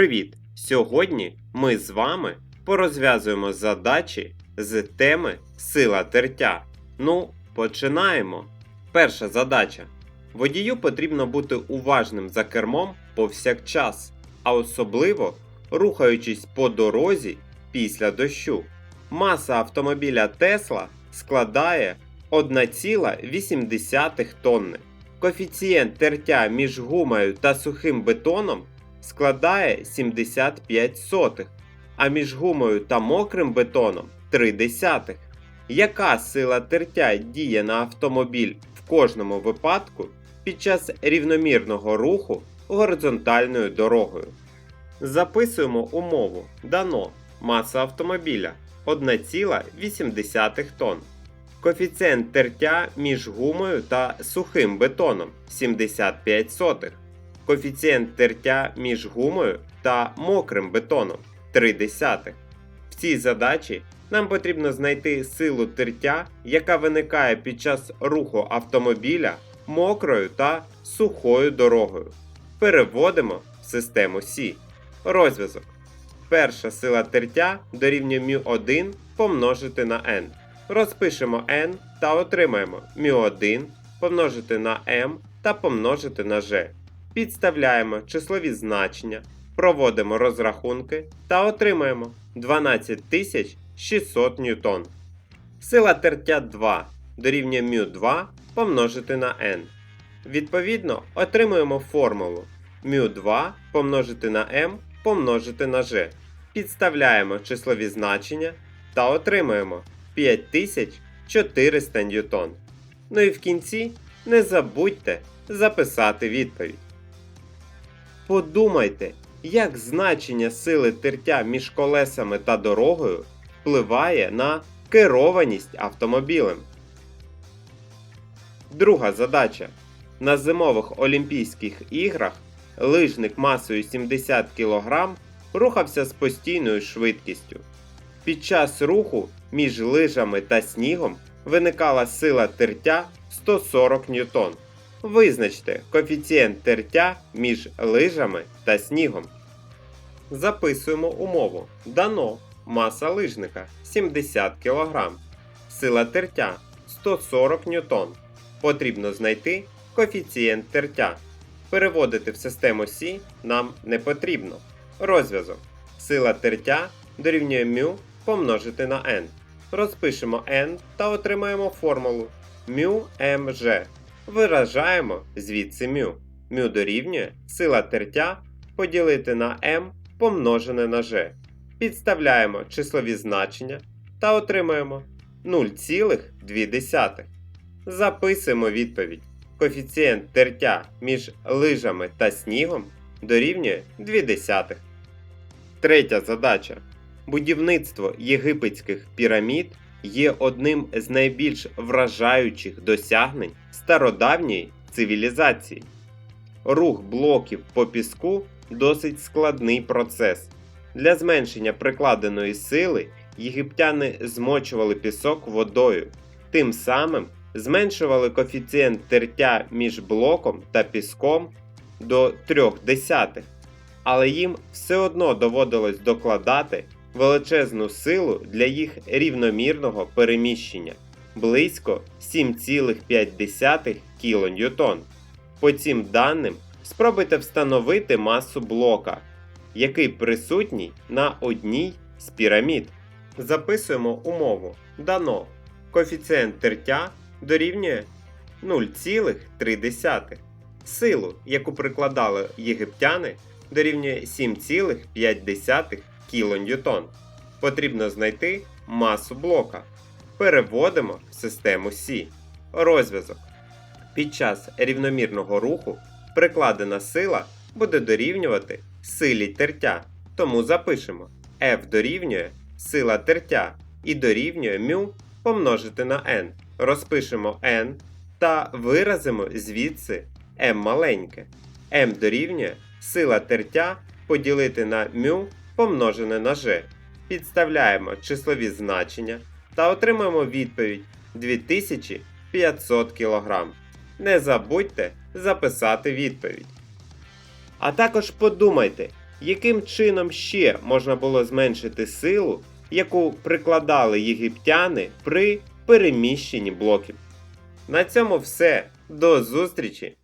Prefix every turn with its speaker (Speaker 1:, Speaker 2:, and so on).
Speaker 1: Привіт! Сьогодні ми з вами порозв'язуємо задачі з теми Сила тертя. Ну, починаємо. Перша задача. Водію потрібно бути уважним за кермом повсякчас, а особливо рухаючись по дорозі після дощу. Маса автомобіля Тесла складає 1,8 тонни. Коефіцієнт тертя між гумою та сухим бетоном складає 75 сотих, а між гумою та мокрим бетоном 3 десятих. Яка сила тертя діє на автомобіль в кожному випадку під час рівномірного руху горизонтальною дорогою? Записуємо умову. Дано маса автомобіля 1,8 тонн. Коефіцієнт тертя між гумою та сухим бетоном 75 сотих. Коефіцієнт тертя між гумою та мокрим бетоном 3 десятих. В цій задачі нам потрібно знайти силу тертя, яка виникає під час руху автомобіля мокрою та сухою дорогою. Переводимо в систему Сі. Розв'язок. Перша сила тертя дорівнює μ1 помножити на n. Розпишемо n та отримаємо μ1 помножити на m та помножити на g. Підставляємо числові значення, проводимо розрахунки та отримаємо 12600 ньютон. Сила тертя 2 дорівнює μ2 помножити на n. Відповідно, отримуємо формулу μ2 помножити на m помножити на g. Підставляємо числові значення та отримуємо 5400 ньютон. Ну і в кінці не забудьте записати відповідь. Подумайте, як значення сили тертя між колесами та дорогою впливає на керованість автомобілем. Друга задача. На зимових Олімпійських іграх лижник масою 70 кг рухався з постійною швидкістю. Під час руху між лижами та снігом виникала сила тертя 140 ньютон. Визначте коефіцієнт тертя між лижами та снігом. Записуємо умову. Дано маса лижника 70 кг. Сила тертя 140 ньютон. Потрібно знайти коефіцієнт тертя. Переводити в систему Сі нам не потрібно. Розв'язок. Сила тертя дорівнює μ помножити на n. Розпишемо n та отримаємо формулу μmg. Виражаємо звідси μ. μ дорівнює сила тертя поділити на m помножене на g. Підставляємо числові значення та отримаємо 0,2. Записуємо відповідь. Коефіцієнт тертя між лижами та снігом дорівнює 2. Третя задача. Будівництво єгипетських пірамід є одним з найбільш вражаючих досягнень стародавньої цивілізації. Рух блоків по піску досить складний процес. Для зменшення прикладеної сили єгиптяни змочували пісок водою, тим самим зменшували коефіцієнт тертя між блоком та піском до 3 десятих, але їм все одно доводилось докладати величезну силу для їх рівномірного переміщення близько 7,5 кН. По цим даним спробуйте встановити масу блока, який присутній на одній з пірамід. Записуємо умову. Дано коефіцієнт тертя дорівнює 0,3. Силу, яку прикладали єгиптяни, дорівнює 7,5 кН. Потрібно знайти масу блока. Переводимо в систему Сі. Розв'язок. Під час рівномірного руху прикладена сила буде дорівнювати силі тертя. Тому запишемо F дорівнює сила тертя і дорівнює μ помножити на n. Розпишемо n та виразимо звідси m маленьке. m дорівнює сила тертя поділити на μ помножене на g. Підставляємо числові значення та отримаємо відповідь 2500 кг. Не забудьте записати відповідь. А також подумайте, яким чином ще можна було зменшити силу, яку прикладали єгиптяни при переміщенні блоків. На цьому все. До зустрічі!